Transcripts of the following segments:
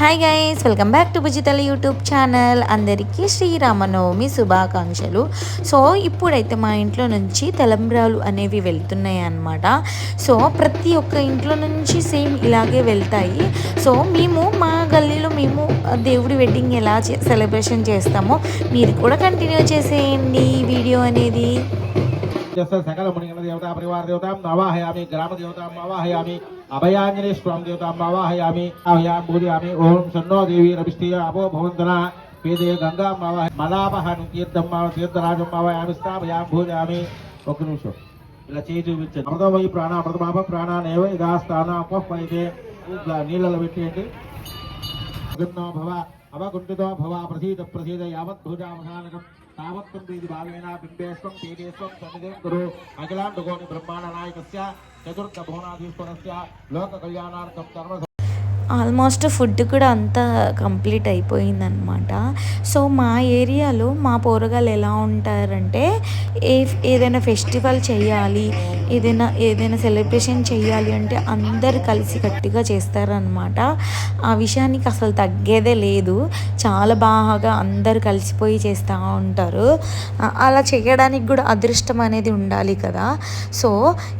Hi guys welcome back to Bhujitala YouTube channel అందరికీ శ్రీరామనవమి శుభాకాంక్షలు. So ఇప్పుడైతే మా ఇంట్లో నుంచి తలంబ్రాలు అనేవి వెళ్తున్నాయి అన్నమాట. సో ప్రతి ఒక్క ఇంట్లో నుంచి సేమ్ ఇలాగే వెళ్తాయి. సో మేము మా గల్లీలో మేము దేవుడి వెడ్డింగ్ ఎలా సెలబ్రేషన్ చేస్తామో మీరు కూడా కంటిన్యూ చేసేయండి ఈ వీడియో అనేది. రాజ్యస్య సకల మునిగణ దేవతా పరివార దేవతాం నవాహయామి గ్రామ దేవతాం అవాహయామి అభయాంజనే స్వామి దేవతాం అవాహయామి అభయాం పూజయామి ఓం సన్నో దేవి రవిష్ఠీయ అపో భవంతన పేదే గంగా మావాహ మలాపహను తీర్థం తీర్థరాజం మావాయామి స్థాపయాం పూజయామి ఒక నిమిషం. ఇలా చేయి చూపించండి. అమృతం వై ప్రాణ అమృతమాప ప్రాణానేవ ఇదా స్థాన అపహ్ నీళ్ళలో పెట్టేయండి. భవ అవకుంఠితో భవ ప్రసీద ప్రసీద యావత్ భుజామసానకం. తావత్తం ప్రీతి భావేన బింబేశ్వం తేజేశ్వం సన్నిధిం గురు అఖిలాండకోని బ్రహ్మాండ నాయకస్య చతుర్థ భువనాధీశ్వరస్య లోక కళ్యాణార్థం ధర్మ ఆల్మోస్ట్ ఫుడ్ కూడా అంతా కంప్లీట్ అయిపోయిందనమాట. సో మా ఏరియాలో మా పోరగాళ్ళు ఎలా ఉంటారంటే ఏ ఏదైనా ఫెస్టివల్ చేయాలి ఏదైనా ఏదైనా సెలబ్రేషన్ చేయాలి అంటే అందరు కలిసి గట్టిగా చేస్తారనమాట. ఆ విషయానికి అసలు తగ్గేదే లేదు. చాలా బాగా అందరు కలిసిపోయి చేస్తూ ఉంటారు. అలా చేయడానికి కూడా అదృష్టం అనేది ఉండాలి కదా. సో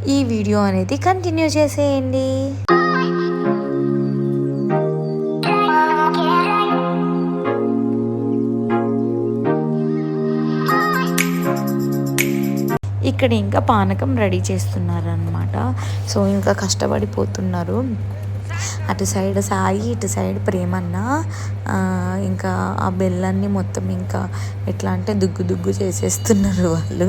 ఈ వీడియో అనేది కంటిన్యూ చేసేయండి. ఇక్కడ ఇంకా పానకం రెడీ చేస్తున్నారనమాట సో ఇంకా కష్టపడిపోతున్నారు. అటు సైడ్ సాయి ఇటు సైడ్ ప్రేమన్న ఆ, ఇంకా ఆ బెల్లాన్ని మొత్తం ఇంకా ఎట్లా అంటే దుగ్గు దుగ్గు చేసేస్తున్నారు వాళ్ళు.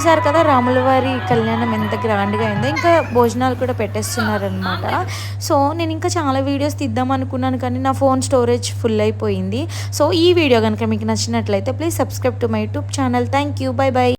చూసారు కదా రాముల వారి కళ్యాణం ఎంత గ్రాండ్గా అయిందో. ఇంకా భోజనాలు కూడా పెట్టేస్తున్నారనమాట సో నేను ఇంకా చాలా వీడియోస్ తీద్దాం అనుకున్నాను కానీ నా ఫోన్ స్టోరేజ్ ఫుల్ అయిపోయింది. సో ఈ వీడియో కనుక మీకు నచ్చినట్లయితే please subscribe to my YouTube channel. Thank you bye bye.